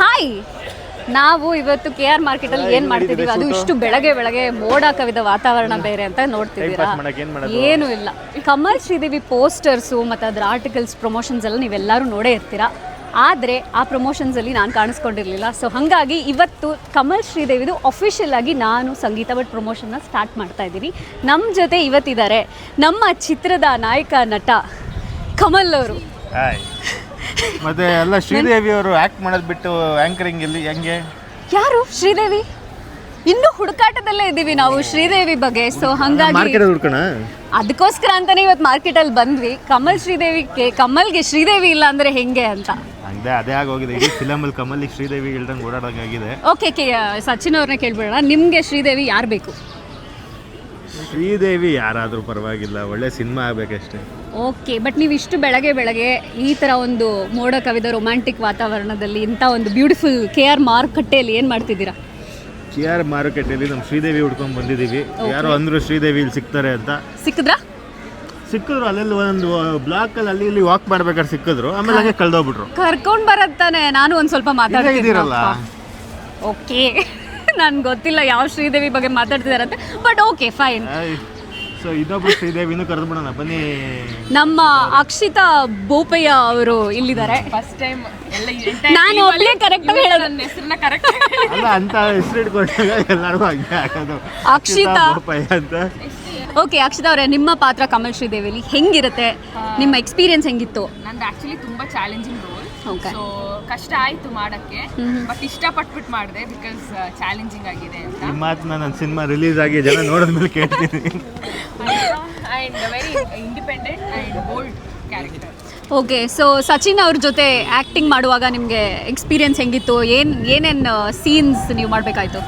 Hi ನಾವು ಇವತ್ತು K R market ಅಲ್ಲಿ ಏನ್ ಮಾಡ್ತಿದೀವಿ? ಅದು ಇಷ್ಟು ಬೆಳಗ್ಗೆ ಬೆಳಗ್ಗೆ ಮೋಡ ಕವಿದ ವಾತಾವರಣ ಬೇರೆ ಅಂತ ನೋಡ್ತಿದ್ದೀರಾ? ಏನ್ ಇಲ್ಲ. ಕಮಲ್ ಶ್ರೀದೇವಿ ಪೋಸ್ಟರ್ಸು ಮತ್ತೆ ಅದ್ರ ಆರ್ಟಿಕಲ್ಸ್ ಪ್ರಮೋಷನ್ಸ್ ಎಲ್ಲ ನೀವೆಲ್ಲರೂ ನೋಡೇ ಇರ್ತೀರಾ? ಆದರೆ ಆ ಪ್ರಮೋಷನ್ಸ್ ಅಲ್ಲಿ ನಾನು ಕಾಣಿಸ್ಕೊಂಡಿರಲಿಲ್ಲ. ಸೊ ಹಾಗಾಗಿ ಇವತ್ತು ಕಮಲ್ ಶ್ರೀದೇವಿದು ಅಫಿಷಿಯಲ್ ಆಗಿ ನಾನು ಸಂಗೀತ ಭಟ್ ಪ್ರಮೋಷನ್ನ ಸ್ಟಾರ್ಟ್ ಮಾಡ್ತಾ ಇದ್ದೀನಿ. ನಮ್ಮ ಜೊತೆ ಇವತ್ತಿದ್ದಾರೆ ನಮ್ಮ ಚಿತ್ರದ ನಾಯಕ ನಟ ಕಮಲ್ ಅವರು. ಮತ್ತೆ ಎಲ್ಲ ಶ್ರೀದೇವಿ ಅವರು ಆಕ್ಟ್ ಮಾಡೋದು ಬಿಟ್ಟು ಆಂಕರಿಂಗ್ ಇಲ್ಲಿ ಹೆಂಗೆ? ಯಾರು? ಶ್ರೀದೇವಿ? ಇನ್ನು ಹುಡುಕಾಟದಲ್ಲೇ ಇದ್ದೀವಿ ನಾವು ಶ್ರೀದೇವಿ ಬಗ್ಗೆ. ಸೊ ಹಾಗಾಗಿ ಮಾರ್ಕೆಟ್ ಹುಡ್ಕೋಣ? ಅದಕ್ಕೋಸ್ಕರ ಅಂತಾನೆ ಇವತ್ತು ಮಾರ್ಕೆಟ್ ಅಲ್ಲಿ ಬಂದ್ವಿ. ಕಮಲ್ ಶ್ರೀದೇವಿ ಕಮಲ್ಗೆ ಶ್ರೀದೇವಿ ಇಲ್ಲ ಅಂದ್ರೆ ಹೆಂಗೆ ಅಂತ. ಹಂಗೆ ಅದೇ ಆಗೋಗಿದೆ. ಇಡೀ ಫಿಲಮಲ್ಲಿ ಕಮಲಿಗೆ ಶ್ರೀದೇವಿ ಇಲ್ದಂಗೆ ಓಡಾಡೋಂಗಾಗಿದೆ ಓಕೆ ಕೆ ಸಚಿನ್ ಅವ್ರನ್ನ ಕೇಳ್ಬಿಡೋಣ. ನಿಮಗೆ ಶ್ರೀದೇವಿ ಯಾರು ಬೇಕು? ಶ್ರೀದೇವಿ ಯಾರಾದರೂ ಪರವಾಗಿಲ್ಲ. ಒಳ್ಳೆ ಸಿನಿಮಾ ಆಗಬೇಕಷ್ಟೇ. ಓಕೆ ಬಟ್ ನೀವು ಇಷ್ಟು ಬೆಳಗ್ಗೆ ಬೆಳಗ್ಗೆ ಈ ಥರ ಒಂದು ಮೋಡ ಕವಿದ ರೊಮ್ಯಾಂಟಿಕ್ ವಾತಾವರಣದಲ್ಲಿ ಇಂಥ ಒಂದು ಬ್ಯೂಟಿಫುಲ್ ಕೆ ಆರ್ ಮಾರುಕಟ್ಟೆಯಲ್ಲಿ ಏನು ಮಾಡ್ತಿದ್ದೀರಾ? ಕೆ ಆರ್ ಮಾರುಕಟ್ಟೆಯಲ್ಲಿ ನಮ್ಮ ಶ್ರೀದೇವಿ ಹುಡ್ಕೊಂಡು ಬಂದಿದ್ದೀವಿ. ಯಾರೋ ಅಂದರು ಶ್ರೀದೇವಿ ಇಲ್ಲಿ ಸಿಗ್ತಾರೆ ಅಂತ. ಸಿಕ್ಕಿದ್ರಾ? ಸಿಕ್ಕಿದ್ರು ಅಲ್ಲೆಲ್ಲಿ ಒಂದು ಬ್ಲಾಕಲ್ಲಿ ಅಲ್ಲಿ ಇಲ್ಲಿ ವಾಕ್ ಮಾಡ್ಬೇಕಾದ್ರೆ ಸಿಕ್ಕಿದ್ರು. ಆಮೇಲೆ ಹಾಗೆ ಕಳ್ದೋಗ್ಬಿಟ್ರು. ಕರ್ಕೊಂಡು ಬರತ್ತಾನೆ ನಾನು ಒಂದು ಸ್ವಲ್ಪ ಮಾತಾಡ್ತಿದ್ದೀರಲ್ಲ ಓಕೆ ನನ್ಗೆ ಗೊತ್ತಿಲ್ಲ ಯಾವ ಶ್ರೀದೇವಿ ಬಗ್ಗೆ ಮಾತಾಡ್ತಿದಾರಂತೆ ಬಟ್ ಓಕೆ ಫೈನ್ ಸೊ ಇನ್ನೊಬ್ರು ಕರೆದು ಬಿಡೋಣ. ಬನ್ನಿ. ನಮ್ಮ ಅಕ್ಷಿತಾ ಬೋಪಯ್ಯ ಅವರು ಇಲ್ಲಿದ್ದಾರೆ. ಫಸ್ಟ್ ಟೈಮ್ ಎಲ್ಲ ನಾನು ಒಳ್ಳೆ ಕರೆಕ್ಟ್ ಹೇಳೋದು. ನನ್ನ ಹೆಸರನ್ನ ಕರೆಕ್ಟ್ ಅಲ್ಲ ಅಂತ ಹೆಸರು ಇಟ್ಕೊಂಡಾಗ ಎಲ್ಲರಿಗೂ ಹಂಗೆ ಆಗೋದು. ಅಕ್ಷಿತಾ. ಬೋಪಯ್ಯ ಅಂತ. ಓಕೆ ಅಕ್ಷಿತಾ ಅವರೇ ನಿಮ್ಮ ಪಾತ್ರ ಕಮಲ್ ಶ್ರೀದೇವಿಲಿ ಹೆಂಗಿರುತ್ತೆ? ನಿಮ್ಮ ಎಕ್ಸ್ಪೀರಿಯನ್ಸ್ ಹೆಂಗಿತ್ತು? ನಂದು ಆಕ್ಚುಲಿ ತುಂಬಾ ಚಾಲೆಂಜಿಂಗ್ Okay. ಸೊ ಕಷ್ಟ ಆಯ್ತು ಮಾಡಕ್ಕೆ ಬಟ್ ಇಷ್ಟಪಟ್ಬಿಟ್ಟು ಮಾಡಿದೆ ಬಿಕಾಸ್ ಚಾಲೆಂಜಿಂಗ್ ಆಗಿದೆ ಅಂತ. ಈ ಮಾತನ್ನ ನನ್ನ ಸಿನಿಮಾ ರಿಲೀಸ್ ಆಗಿ ಜನ ನೋಡಿದ್ಮೇಲೆ ಕೇಳ್ತೀನಿ. And very independent and bold character okay so Sachin ಅವ್ರ ಜೊತೆ ಆ್ಯಕ್ಟಿಂಗ್ ಮಾಡುವಾಗ ನಿಮಗೆ ಎಕ್ಸ್ಪೀರಿಯನ್ಸ್ ಹೆಂಗಿತ್ತು? ಏನು ಏನೇನು ಸೀನ್ಸ್ ನೀವು ಮಾಡಬೇಕಾಯ್ತು?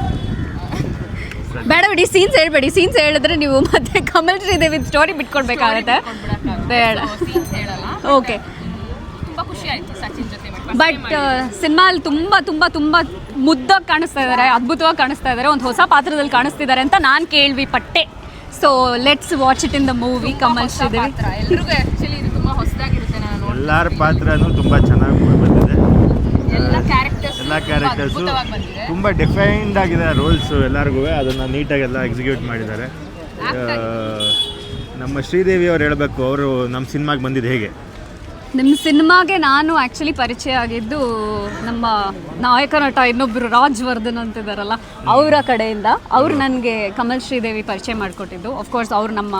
ಬೇಡ ಬಿಡಿ ಸೀನ್ಸ್ ಹೇಳ್ಬೇಡಿ. ಸೀನ್ಸ್ ಹೇಳಿದ್ರೆ ನೀವು ಮತ್ತೆ ಕಮಲ್ ಶ್ರೀದೇವಿ ಸ್ಟೋರಿ ಬಿಟ್ಕೊಡ್ಬೇಕಾಗತ್ತೆ. ಬೇಡ. ಸೀನ್ಸ್ ಹೇಳಲ್ಲ. ಓಕೆ ಖುಷಿ ಆಯ್ತು ಸಚಿನ್ ಜೊತೆ ಬಟ್ ಸಿನಿಮಾ ಅಲ್ಲಿ ತುಂಬಾ ತುಂಬಾ ತುಂಬ ಮುದ್ದಾಗಿ ಕಾಣಿಸ್ತಾ ಇದ್ದಾರೆ ಅದ್ಭುತವಾಗಿ ಕಾಣಿಸ್ತಾ ಇದ್ದಾರೆ ಒಂದು ಹೊಸ ಪಾತ್ರದಲ್ಲಿ ಕಾಣಿಸ್ತಿದ್ದಾರೆ ಅಂತ ನಾನು ಕೇಳ್ವಿ ಪಟ್ಟೆ. So let's watch it in the movie Kamal Sridevi ಎಲ್ರಿಗೂ ಆಕ್ಚುಲಿ ಇದು ತುಂಬಾ ಹೊಸದಾಗಿರುತ್ತೆ ನಾನು ಎಲ್ಲರ ಪಾತ್ರನೂ ತುಂಬ ಚೆನ್ನಾಗಿ ಬಂದಿದೆ. ಎಲ್ಲ ಕ್ಯಾರೆಕ್ಟರ್ಸ್ ಎಲ್ಲ ಕ್ಯಾರೆಕ್ಟರ್ಸು ಅದ್ಭುತವಾಗಿ ಬಂದಿದೆ. ತುಂಬ ಡಿಫೈನ್ಡ್ ಆಗಿದೆ ರೋಲ್ಸ್ ಎಲ್ಲರಿಗೂ ಅದನ್ನು ನೀಟಾಗಿ ಎಲ್ಲ ಎಕ್ಸಿಕ್ಯೂಟ್ ಮಾಡಿದ್ದಾರೆ ನಮ್ಮ ಶ್ರೀದೇವಿ ಅವ್ರು ಹೇಳಬೇಕು ಅವರು ನಮ್ಮ ಸಿನಿಮಾಗೆ ಬಂದಿದ್ದು ಹೇಗೆ? ನಿಮ್ಮ ಸಿನಿಮಾಗೆ ನಾನು ಆ್ಯಕ್ಚುಲಿ ಪರಿಚಯ ಆಗಿದ್ದು ನಮ್ಮ ನಾಯಕ ನಟ ಇನ್ನೊಬ್ಬರು ರಾಜ್ವರ್ಧನ್ ಅಂತಿದ್ದಾರಲ್ಲ ಅವರ ಕಡೆಯಿಂದ. ಅವ್ರು ನನಗೆ ಕಮಲ್ ಶ್ರೀದೇವಿ ಪರಿಚಯ ಮಾಡಿಕೊಟ್ಟಿದ್ದು. ಅಫ್ಕೋರ್ಸ್ ಅವ್ರು ನಮ್ಮ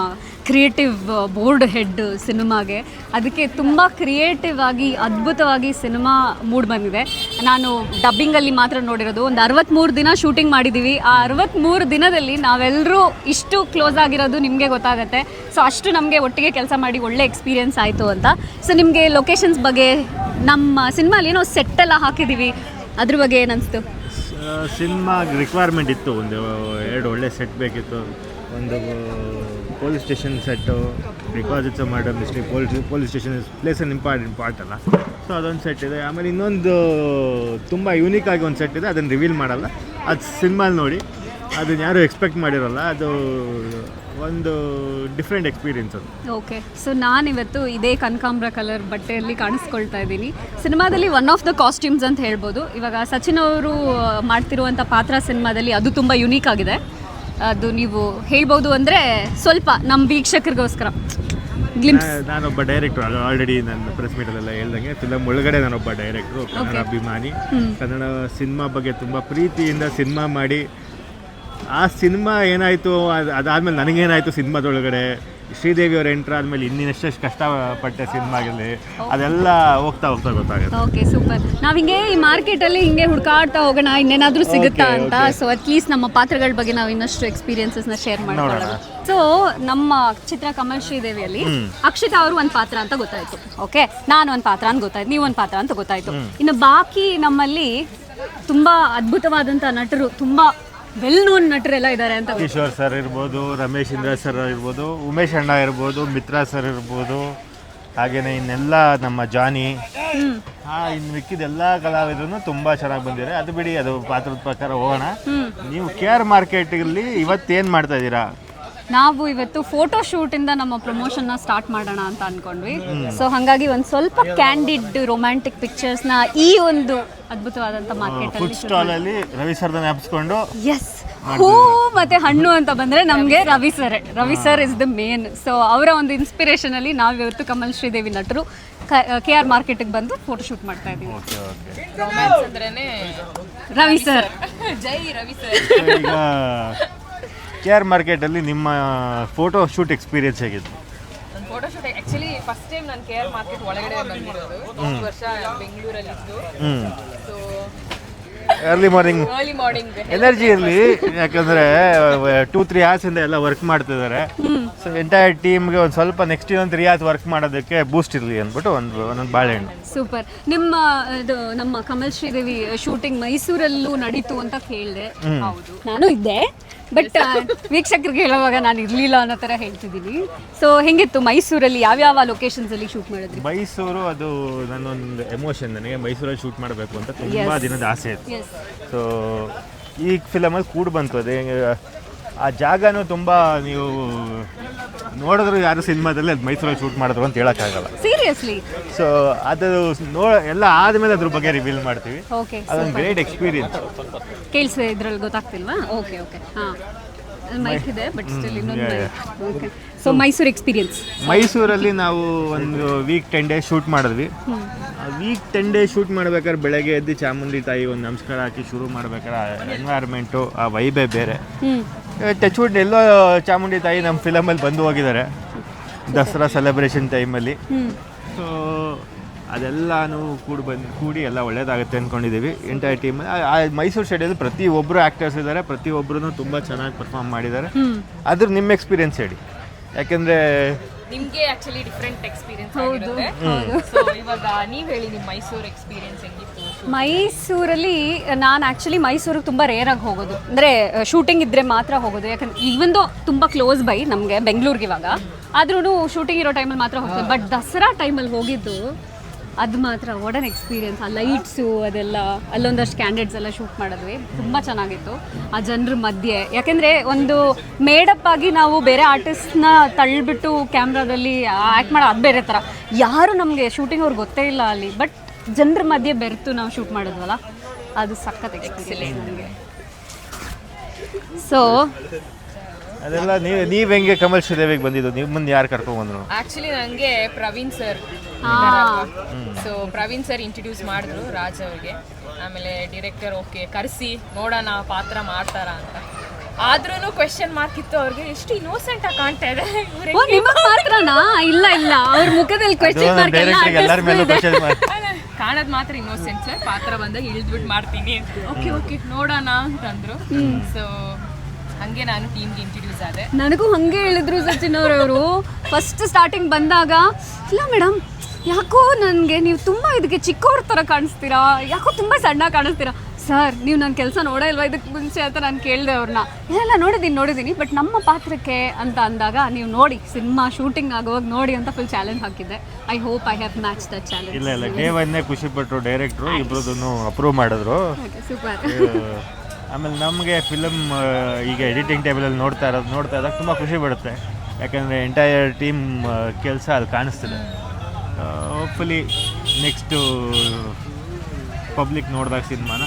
ಕ್ರಿಯೇಟಿವ್ ಬೋರ್ಡ್ ಹೆಡ್ ಸಿನಿಮಾಗೆ ಅದಕ್ಕೆ ತುಂಬ ಕ್ರಿಯೇಟಿವ್ ಆಗಿ, ಅದ್ಭುತವಾಗಿ ಸಿನಿಮಾ ಮೂಡ್ ಬಂದಿದೆ. ನಾನು ಡಬ್ಬಿಂಗಲ್ಲಿ ಮಾತ್ರ ನೋಡಿರೋದು. ಒಂದು ಅರವತ್ತ್ಮೂರು ದಿನ ಶೂಟಿಂಗ್ ಮಾಡಿದ್ದೀವಿ ಆ ಅರವತ್ತ್ಮೂರು ದಿನದಲ್ಲಿ ನಾವೆಲ್ಲರೂ ಇಷ್ಟು ಕ್ಲೋಸ್ ಆಗಿರೋದು ನಿಮಗೆ ಗೊತ್ತಾಗುತ್ತೆ. ಸೊ ಅಷ್ಟು ನಮಗೆ ಒಟ್ಟಿಗೆ ಕೆಲಸ ಮಾಡಿ ಒಳ್ಳೆ ಎಕ್ಸ್ಪೀರಿಯನ್ಸ್ ಆಯಿತು ಅಂತ. ಸೊ ನಿಮಗೆ ಲೊಕೇಶನ್ಸ್ ಬಗ್ಗೆ ನಮ್ಮ ಸಿನಿಮಾಲಿ ಏನೋ ಸೆಟ್ ಎಲ್ಲ ಹಾಕಿದ್ದೀವಿ ಅದ್ರ ಬಗ್ಗೆ ಏನನ್ನಿಸ್ತು ಸಿನಿಮಾ ರಿಕ್ವೈರ್ಮೆಂಟ್ ಇತ್ತು. ಒಂದು, ಎರಡು ಒಳ್ಳೆ ಸೆಟ್ ಬೇಕಿತ್ತು. ಒಂದು police station set because it's a murder mystery police police station is place an important part ಅಲ್ಲ. ಸೊ ಅದೊಂದು ಸೆಟ್ ಇದೆ. ಆಮೇಲೆ ಇನ್ನೊಂದು ತುಂಬ ಯೂನಿಕ್ ಆಗಿ ಒಂದು ಸೆಟ್ ಇದೆ. ಅದನ್ನು ರಿವೀಲ್ ಮಾಡಲ್ಲ. ಅದು ಸಿನಿಮಾಲಿ ನೋಡಿ. ಅದನ್ನ ಯಾರು ಎಕ್ಸ್ಪೆಕ್ಟ್ ಮಾಡಿರಲ್ಲ. ಅದು ಒಂದು ಡಿಫ್ರೆಂಟ್ ಎಕ್ಸ್ಪೀರಿಯನ್ಸ್ ಅದು. ಓಕೆ ಸೊ ನಾನಿವತ್ತು ಇದೇ ಕನಕಾಂಬ್ರ ಕಲರ್ ಬಟ್ಟೆಯಲ್ಲಿ ಕಾಣಿಸ್ಕೊಳ್ತಾ ಇದ್ದೀನಿ. ಸಿನಿಮಾದಲ್ಲಿ ಒನ್ ಆಫ್ ದ ಕಾಸ್ಟ್ಯೂಮ್ಸ್ ಅಂತ ಹೇಳ್ಬೋದು. ಇವಾಗ ಸಚಿನ್ ಅವರು ಮಾಡ್ತಿರುವಂಥ ಪಾತ್ರ ಸಿನಿಮಾದಲ್ಲಿ ಅದು ತುಂಬ ಯುನೀಕ್ ಆಗಿದೆ. ಅದು ನೀವು ಹೇಳ್ಬೋದು ಅಂದರೆ ಸ್ವಲ್ಪ ನಮ್ಮ ವೀಕ್ಷಕರಿಗೋಸ್ಕರ. ಗ್ಲಿಮ್ಸ್ ನಾನೊಬ್ಬ ಡೈರೆಕ್ಟರ್ ಅದು ಆಲ್ರೆಡಿ ನನ್ನ ಪ್ರೆಸ್ ಮೀಟಲ್ಲೆಲ್ಲ ಹೇಳ್ದಂಗೆ ಫಿಲಮ್ ಒಳಗಡೆ ನಾನೊಬ್ಬ ಡೈರೆಕ್ಟ್ರು ಕನ್ನಡ ಅಭಿಮಾನಿ. ಕನ್ನಡ ಸಿನಿಮಾ ಬಗ್ಗೆ ತುಂಬ ಪ್ರೀತಿಯಿಂದ ಸಿನಿಮಾ ಮಾಡಿ ಆ ಸಿನಿಮಾ ಏನಾಯಿತು ಅದು ಅದಾದಮೇಲೆ ನನಗೇನಾಯಿತು ಸಿನಿಮಾದೊಳಗಡೆ? ಶ್ರೀದೇವಿ ಆದ್ಮೇಲೆ ಎಂಟ್ರ್ ಆದಮೇಲೆ ಪಟ್ಟ ಕಷ್ಟಪಟ್ಟೆ ಆಗಿರಲಿ ಅದೆಲ್ಲ ಹೋಗ್ತಾ ಹೋಗ್ತಾ ಗೊತ್ತಾಗುತ್ತೆ. ಓಕೆ ಸೂಪರ್ ನಾವು ಹಿಂಗೆ ಈ ಮಾರ್ಕೆಟ್ ಅಲ್ಲಿ ಹಿಂಗೆ ಹುಡ್ಕಾಡ್ತಾ ಹೋಗೋಣ ಇನ್ನೇನಾದರೂ ಸಿಗುತ್ತಾ ಅಂತ? ಸೊ ಅಟ್ಲೀಸ್ಟ್ ನಮ್ಮ ಪಾತ್ರಗಳ ಬಗ್ಗೆ ನಾವು ಇನ್ನಷ್ಟು ಎಕ್ಸ್ಪೀರಿಯನ್ಸಸ್ನ ಶೇರ್ ಮಾಡೋಣ. ಸೊ ನಮ್ಮ ಚಿತ್ರ ಕಮಲ್ ಶ್ರೀದೇವಿಯಲ್ಲಿ ಅಕ್ಷಿತಾ ಅವರು ಒಂದು ಪಾತ್ರ ಅಂತ ಗೊತ್ತಾಯ್ತು. ಓಕೆ ನಾನು ಒಂದು ಪಾತ್ರ ಅಂತ ಗೊತ್ತಾಯ್ತು. ನೀವು ಒಂದು ಪಾತ್ರ ಅಂತ ಗೊತ್ತಾಯ್ತು. ಇನ್ನು ಬಾಕಿ ನಮ್ಮಲ್ಲಿ ತುಂಬಾ ಅದ್ಭುತವಾದಂಥ ನಟರು ತುಂಬಾ ವೆಲ್ ನೋನ್ ನಟರೆಲ್ಲ ಇದ್ದಾರೆ ಅಂತ. ಕಿಶೋರ್ ಸರ್ ಇರ್ಬೋದು ರಮೇಶ್ ಇಂದ್ರ ಸರ್ ಇರ್ಬೋದು ಉಮೇಶ್ ಅಣ್ಣ ಇರ್ಬೋದು ಮಿತ್ರ ಸರ್ ಇರ್ಬೋದು ಹಾಗೆಯೇ ಇನ್ನೆಲ್ಲ ನಮ್ಮ ಜಾನಿ. ಹಾ ಇನ್ನು ಮಿಕ್ಕಿದ ಕಲಾವಿದರು ತುಂಬಾ ಚೆನ್ನಾಗಿ ಬಂದಿದ್ದಾರೆ ಅದು ಬಿಡಿ ಅದು ಪಾತ್ರದ ಪ್ರಕಾರ ಹೋಗೋಣ. ನೀವು ಕೆ ಆರ್ ಮಾರ್ಕೆಟ್ ಇವತ್ತೇನು ಮಾಡ್ತಾ ಇದ್ದೀರಾ? ನಾವು ಇವತ್ತು ಫೋಟೋ ಶೂಟ್ ಇಂದ ನಮ್ಮ ಪ್ರಮೋಷನ್ನ ಸ್ಟಾರ್ಟ್ ಮಾಡೋಣ ಅಂತ ಅನ್ಕೊಂಡ್ವಿ. ಸೊ ಹಾಗಾಗಿ ಒಂದ್ ಸ್ವಲ್ಪ ಕ್ಯಾಂಡಿಡ್ ರೊಮ್ಯಾಂಟಿಕ್ ಪಿಕ್ಚರ್ಸ್ನ ಈ ಒಂದು ಅದ್ಭುತವಾದಂತ ಮಾರ್ಕೆಟ್ ಫುಡ್ ಸ್ಟಾಲಲ್ಲಿ ರವಿ ಸರ್ ನೆನಪಿಸ್ಕೊಂಡು ಎಸ್ ಹೂ ಮತ್ತೆ ಹಣ್ಣು ಅಂತ ಬಂದ್ರೆ ನಮ್ಗೆ Ravi sir Ravi sir is the main so ಅವರ ಒಂದು ಇನ್ಸ್ಪಿರೇಷನ್ ಅಲ್ಲಿ ನಾವು ಇವತ್ತು ಕಮಲ್ ಶ್ರೀದೇವಿ ನಟರು ಕೆ ಆರ್ ಮಾರ್ಕೆಟ್ಗೆ ಬಂದು ಫೋಟೋ ಶೂಟ್ ಮಾಡ್ತಾ ಇದ್ದೀವಿ. ಓಕೆ ಓಕೆ ರೊಮ್ಯಾನ್ಸ್ ಅಂದ್ರೇನೆ ರವಿ ಸರ್ ಜೈ ರವಿ ಸರ್ ಕೆ ಆರ್ ಮಾರ್ಕೆಟಲ್ಲಿ ನಿಮ್ಮ ಫೋಟೋ ಶೂಟ್ ಎಕ್ಸ್ಪೀರಿಯನ್ಸ್ ಹೇಗಿತ್ತು? ನನ್ನ photo shoot actually first time ನಾನು ಕೆ ಆರ್ ಮಾರ್ಕೆಟ್ ಒಳಗಡೆ ಬಂದಿರೋದು. ಇಷ್ಟು ವರ್ಷ ಬೆಂಗಳೂರಲ್ಲಿ so early morning early morning energy ಇರಲಿ ಯಾಕಂದ್ರೆ ಟೂ ತ್ರೀ ಇಂದ ಎಲ್ಲ ವರ್ಕ್ ಮಾಡ್ತಿದ್ದಾರೆ. ಸೊ ಎಂಟೈರ್ ಟೀಮ್ಗೆ ಒಂದು ಸ್ವಲ್ಪ ನೆಕ್ಸ್ಟ್ ಇನ್ನೊಂದು ತ್ರೀ ಅವರ್ಸ್ ವರ್ಕ್ ಮಾಡೋದಕ್ಕೆ ಬೂಸ್ಟ್ ಇರಲಿ ಅಂದ್ಬಿಟ್ಟು ಒಂದು ಒಂದೊಂದು ಬಾಳೆಹಣ್ಣು. ಸೂಪರ್ ನಿಮ್ಮ ಇದು ನಮ್ಮ ಕಮಲ್ ಶ್ರೀದೇವಿ ಶೂಟಿಂಗ್ ಮೈಸೂರಲ್ಲೂ ನಡೀತು ಅಂತ ಕೇಳಿದೆ. ಹೌದು. ನಾನು ಇದ್ದೆ. ಬಟ್ ವೀಕ್ಷಕರಿಗೆ ಹೇಳುವಾಗ ನಾನು ಇರಲಿಲ್ಲ ಅನ್ನೋ ಥರ ಹೇಳ್ತಿದ್ದೀನಿ. ಸೊ ಹೆಂಗಿತ್ತು ಮೈಸೂರಲ್ಲಿ ಯಾವ್ಯಾವ ಲೊಕೇಶನ್ಸಲ್ಲಿ ಶೂಟ್ ಮಾಡಿದ್ರಿ? ಮೈಸೂರು ಅದು ನನ್ನೊಂದು ಎಮೋಷನ್ ನನಗೆ. ಮೈಸೂರಲ್ಲಿ ಶೂಟ್ ಮಾಡಬೇಕು ಅಂತ ತುಂಬ ದಿನದ ಆಸೆ ಇತ್ತು. ಸೊ ಈ ಫಿಲಮಲ್ಲಿ ಕೂಡ ಬಂತು. ಅದೇ ಆ ಜಾಗನೂ ತುಂಬ ನೀವು ನೋಡಿದ್ರು ಯಾರು ಸಿನಿಮಾದಲ್ಲಿ ಅದು ಮೈಸೂರಲ್ಲಿ ಶೂಟ್ ಮಾಡಿದ್ರು ಅಂತ ಹೇಳೋಕ್ಕಾಗಲ್ಲ. ಸೀರಿಯಸ್ಲಿ ಸೊ ಅದು ನೋ ಎಲ್ಲ ಆದಮೇಲೆ ಅದ್ರ ಬಗ್ಗೆ ರಿವೀಲ್ ಮಾಡ್ತೀವಿ. ಓಕೆ ಅದೊಂದು ಗ್ರೇಟ್ ಎಕ್ಸ್ಪೀರಿಯನ್ಸ್ ಕೇಳಿಸಿದೆ ಇದ್ರಲ್ಲಿ ಗೊತ್ತಾಗ್ತಿಲ್ವಾ? ಓಕೆ ಓಕೆ ಹಾಂ. ಮೈಕ್ ಇದೆ ಬಟ್ ಸ್ಟಿಲ್ ಇನ್ನೊಂದು ಓಕೆ ಸೊ ಮೈಸೂರು ಎಕ್ಸ್ಪೀರಿಯನ್ಸ್ ಮೈಸೂರಲ್ಲಿ ನಾವು ಒಂದು ವೀಕ್ ಟೆನ್ ಡೇ ಶೂಟ್ ಮಾಡಿದ್ವಿ. ವೀಕ್ ಟೆನ್ ಡೇ ಶೂಟ್ ಮಾಡ್ಬೇಕಾದ್ರೆ ಬೆಳಗ್ಗೆ ಎದ್ದು ಚಾಮುಂಡಿ ತಾಯಿ ಒಂದು ನಮಸ್ಕಾರ ಹಾಕಿ ಶುರು ಮಾಡ್ಬೇಕಾದ್ರೆ ಎನ್ವೈರ್ಮೆಂಟು ಆ ವೈಬೇ ಬೇರೆ. ಟಚ್ವುಡ್ ಎಲ್ಲೋ ಚಾಮುಂಡಿ ತಾಯಿ ನಮ್ಮ ಫಿಲಮಲ್ಲಿ ಬಂದು ಹೋಗಿದ್ದಾರೆ. ದಸರಾ ಸೆಲೆಬ್ರೇಷನ್ ಟೈಮಲ್ಲಿ ಸೊ ಅದೆಲ್ಲನೂ ಕೂಡಿ ಬಂದು ಕೂಡಿ ಎಲ್ಲ ಒಳ್ಳೇದಾಗುತ್ತೆ ಅಂದ್ಕೊಂಡಿದ್ದೀವಿ ಎಂಟೈರ್ ಟೀಮ್ ಮೈಸೂರು ಸ್ಟೇಡಿಯಲ್ಲಿ ಪ್ರತಿ ಒಬ್ಬರು ಆ್ಯಕ್ಟರ್ಸ್ ಇದ್ದಾರೆ. ಪ್ರತಿಯೊಬ್ಬರೂ ತುಂಬ ಚೆನ್ನಾಗಿ ಪರ್ಫಾರ್ಮ್ ಮಾಡಿದ್ದಾರೆ. ಅದ್ರ ನಿಮ್ಮ ಎಕ್ಸ್ಪೀರಿಯನ್ಸ್ ಹೇಳಿ. ಯಾಕೆಂದರೆ ನಿಮ್ಗೆ ಆಕ್ಚುಲಿ ಡಿಫ್ರೆಂಟ್ ಎಕ್ಸ್ಪೀರಿಯನ್ಸ್ ಹೌದು, ಆಗಿರುತ್ತೆ. ಸೊ ಇವಾಗ ನೀವ್ ಹೇಳಿ ನಿಮ್ಮ ಮೈಸೂರ್ ಎಕ್ಸ್ಪೀರಿಯನ್ಸ್ ಹೆಂಗಿತ್ತು ಮೈಸೂರಲ್ಲಿ ನಾನು ಆಕ್ಚುಲಿ ಮೈಸೂರಿಗೆ ತುಂಬ ಆಗಿ ಹೋಗೋದು. ಅಂದ್ರೆ ಶೂಟಿಂಗ್ ಇದ್ದರೆ ಮಾತ್ರ ಹೋಗೋದು. ಯಾಕಂದ್ರೆ ಈವಂದು ತುಂಬಾ ಕ್ಲೋಸ್ ಬೈ ನಮಗೆ ಬೆಂಗಳೂರಿಗೆ ಇವಾಗ ಆದ್ರೂ ಶೂಟಿಂಗ್ ಇರೋ ಟೈಮಲ್ಲಿ ಮಾತ್ರ ಹೋಗ್ತದೆ ಬಟ್ ದಸರಾ ಟೈಮಲ್ಲಿ ಹೋಗಿದ್ದು ಅದು ಮಾತ್ರ ಒಡನ್ ಎಕ್ಸ್ಪೀರಿಯನ್ಸ್ ಆ ಲೈಟ್ಸು ಅದೆಲ್ಲ, ಅಲ್ಲೊಂದಷ್ಟು ಕ್ಯಾಂಡಿಡೇಟ್ಸ್ ಎಲ್ಲ ಶೂಟ್ ಮಾಡಿದ್ವಿ. ತುಂಬ ಚೆನ್ನಾಗಿತ್ತು. ಆ ಜನರ ಮಧ್ಯೆ. ಯಾಕೆಂದರೆ ಒಂದು ಮೇಡಪ್ ಆಗಿ ನಾವು ಬೇರೆ ಆರ್ಟಿಸ್ಟ್ನ ತಳ್ಳಿಬಿಟ್ಟು ಕ್ಯಾಮ್ರಾದಲ್ಲಿ ಆ್ಯಕ್ಟ್ ಮಾಡೋ, ಅದು ಬೇರೆ ಥರ ಯಾರು ನಮಗೆ ಶೂಟಿಂಗ್ ಅವ್ರಿಗೆ ಗೊತ್ತೇ ಇಲ್ಲ ಅಲ್ಲಿ ಬಟ್ ಜನರ ಮಧ್ಯೆ ಬೆರೆತು ನಾವು ಶೂಟ್ ಮಾಡಿದ್ವಲ್ಲ, ಅದು ಸಖತ್ ಎಕ್ಸ್ಪೀರಿಯನ್ಸ್ ನನಗೆ ಸೊ ಅದೆಲ್ಲ ನೀವು ನೀವು ಹೆಂಗೆ ಕಮಲ್ ಶ್ರೀದೇವಿಗೆ ಬಂದಿದ್ದು? ನಿಮ್ಮ ಮುಂದೆ ಯಾರು ಕರ್ಕೊಂಡು ಬಂದ್ರು? ಆಕ್ಚುಲಿ ನನಗೆ Praveen sir so Praveen sir introduce ಮಾಡಿದ್ರು ರಾಜ್ ಅವ್ರಿಗೆ. ಆಮೇಲೆ ಡಿರೆಕ್ಟರ್ ಓಕೆ ಕರೆಸಿ ನೋಡೋಣ ಪಾತ್ರ ಮಾಡ್ತಾರ ಅಂತ. ಆದ್ರೂ ಕ್ವೆಶನ್ ಮಾರ್ಕ್ ಇತ್ತು ಅವ್ರಿಗೆ. ಎಷ್ಟು ಇನ್ನೋಸೆಂಟ್ ಆಗಿ ಕಾಣ್ತಾ ಇದೆ. ಇವ್ರು ಓ ನಿಮ್ಮ ಇಲ್ಲ ಇಲ್ಲ. ಅವ್ರ ಮುಖದಲ್ಲಿ ಕ್ವೆಶ್ಚನ್ ಮಾರ್ಕ್ ಎಲ್ಲ ಡೈರೆಕ್ಟ್ರಿಗೆ ಎಲ್ಲರ ಮೇಲೂ ಅಂಟಿಸ್ಬಿಟ್ಟಿದೆ. ಕ್ವಶನ್ ಮಾಡಿ ಕಾಣೋದು ಮಾತ್ರ ಇನ್ನೋಸೆಂಟ್ ಸರ್ ಪಾತ್ರ ಬಂದಾಗ ಇಳಿದ್ಬಿಟ್ಟು ಮಾಡ್ತೀನಿ ಓಕೆ ಓಕೆ ನೋಡೋಣ ಅಂತಂದ್ರು. ಸೊ ಹಂಗೆ ನಾನು ಟೀಮ್ಗೆ ಇಂಟ್ರೊಡ್ಯೂಸ್ ಆದೆ. ನನಗೂ ಹಂಗೆ ಹೇಳಿದ್ರು ಸಚಿನ್ ಅವರವರು. ಫಸ್ಟ್ ಸ್ಟಾರ್ಟಿಂಗ್ ಬಂದಾಗ ಇಲ್ಲ ಮೇಡಮ್ ಯಾಕೋ ನನಗೆ ನೀವು ತುಂಬ ಇದಕ್ಕೆ ಚಿಕ್ಕವ್ರ ಥರ ಕಾಣಿಸ್ತೀರಾ? ಯಾಕೋ ತುಂಬ ಸಣ್ಣ ಕಾಣಿಸ್ತೀರಾ? ಸರ್ ನೀವು ನನ್ನ ಕೆಲಸ ನೋಡೇ ಇಲ್ವಾ? ಇದಕ್ಕೆ ಮುಂಚೆ ಅಂತ ನಾನು ಕೇಳಿದೆ ಅವ್ರನ್ನ ಇಲ್ಲ ನೋಡಿದ್ದೀನಿ ನೋಡಿದ್ದೀನಿ ಬಟ್ ನಮ್ಮ ಪಾತ್ರಕ್ಕೆ ಅಂತ ಅಂದಾಗ ನೀವು ನೋಡಿ ಸಿನಿಮಾ ಶೂಟಿಂಗ್ ಆಗುವಾಗ ನೋಡಿ ಅಂತ ಫುಲ್ ಚಾಲೆಂಜ್ ಹಾಕಿದ್ದೆ. I hope I have match the challenge ಇಲ್ಲ ಇಲ್ಲ. ಡೇ ಒನ್ನೇ ಖುಷಿ ಪಟ್ಟರು ಡೈರೆಕ್ಟ್ರು ಇಬ್ಬರದನ್ನು ಅಪ್ರೂವ್ ಮಾಡಿದ್ರು. ಸೂಪರ್ ಆಮೇಲೆ ನಮಗೆ ಫಿಲಮ್ ಈಗ ಎಡಿಟಿಂಗ್ ಟೇಬಲಲ್ಲಿ ನೋಡ್ತಾ ಇರೋದು, ನೋಡ್ತಾ ಇದ್ದಾಗ ತುಂಬ ಖುಷಿ ಪಡುತ್ತೆ. ಯಾಕಂದರೆ ಎಂಟೈರ್ ಟೀಮ್ ಕೆಲಸ ಅಲ್ಲಿ ಕಾಣಿಸ್ತಿದೆ. ಹೋಪ್ಫುಲಿ ನೆಕ್ಸ್ಟು ಪಬ್ಲಿಕ್ ನೋಡಿದಾಗ ಸಿನಿಮಾನ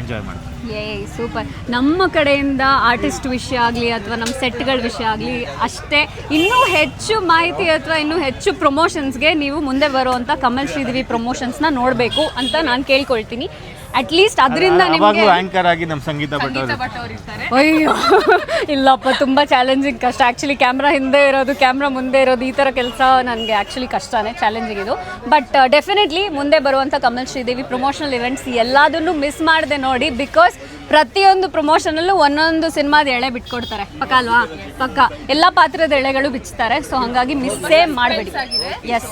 ಎಂಜಾಯ್ ಮಾಡ್ತಾರೆ ಏ ಸೂಪರ್ ನಮ್ಮ ಕಡೆಯಿಂದ ಆರ್ಟಿಸ್ಟ್ ವಿಷಯ ಆಗಲಿ ಅಥವಾ ನಮ್ಮ ಸೆಟ್ಗಳ ವಿಷಯ ಆಗಲಿ ಅಷ್ಟೇ. ಇನ್ನೂ ಹೆಚ್ಚು ಮಾಹಿತಿ ಅಥವಾ ಇನ್ನೂ ಹೆಚ್ಚು ಪ್ರಮೋಷನ್ಸ್ಗೆ ನೀವು ಮುಂದೆ ಬರುವಂಥ ಕಮಲ್ ಶ್ರೀದೇವಿ ಪ್ರಮೋಷನ್ಸ್ನ ನೋಡಬೇಕು ಅಂತ ನಾನು ಕೇಳ್ಕೊಳ್ತೀನಿ. ಅಟ್ಲೀಸ್ಟ್ ಅದರಿಂದ ನಿಮಗೆ ಆ್ಯಂಕರ್ ಆಗಿ ನಮ್ಮ ಸಂಗೀತ ಭಟ್ ಅವರು. ಇರ್ತಾರೆ. ಅಯ್ಯೋ ಇಲ್ಲಪ್ಪ ತುಂಬ ಚಾಲೆಂಜಿಂಗ್ ಕಷ್ಟ. ಆ್ಯಕ್ಚುಲಿ ಕ್ಯಾಮ್ರಾ ಹಿಂದೆ ಇರೋದು ಕ್ಯಾಮ್ರಾ ಮುಂದೆ ಇರೋದು ಈ ಥರ ಕೆಲಸ ನನಗೆ ಆ್ಯಕ್ಚುಲಿ ಕಷ್ಟನೇ ಚಾಲೆಂಜಿಂಗ್ ಇದು. ಬಟ್ ಡೆಫಿನೆಟ್ಲಿ ಮುಂದೆ ಬರುವಂಥ ಕಮಲ್ ಶ್ರೀದೇವಿ ಪ್ರಮೋಷನಲ್ ಇವೆಂಟ್ಸ್ ಎಲ್ಲದನ್ನು ಮಿಸ್ ಮಾಡದೆ ನೋಡಿ ಬಿಕಾಸ್ ಪ್ರತಿಯೊಂದು ಪ್ರಮೋಷನಲ್ಲೂ ಒಂದೊಂದು ಸಿನಿಮಾದ ಎಳೆ ಬಿಟ್ಕೊಡ್ತಾರೆ. ಪಕ್ಕ ಅಲ್ವಾ? ಪಕ್ಕ. ಎಲ್ಲ ಪಾತ್ರದ ಎಳೆಗಳು ಬಿಚ್ತಾರೆ. ಸೊ ಹಾಗಾಗಿ ಮಿಸ್ಸೇ ಮಾಡಬೇಡಿ. ಎಸ್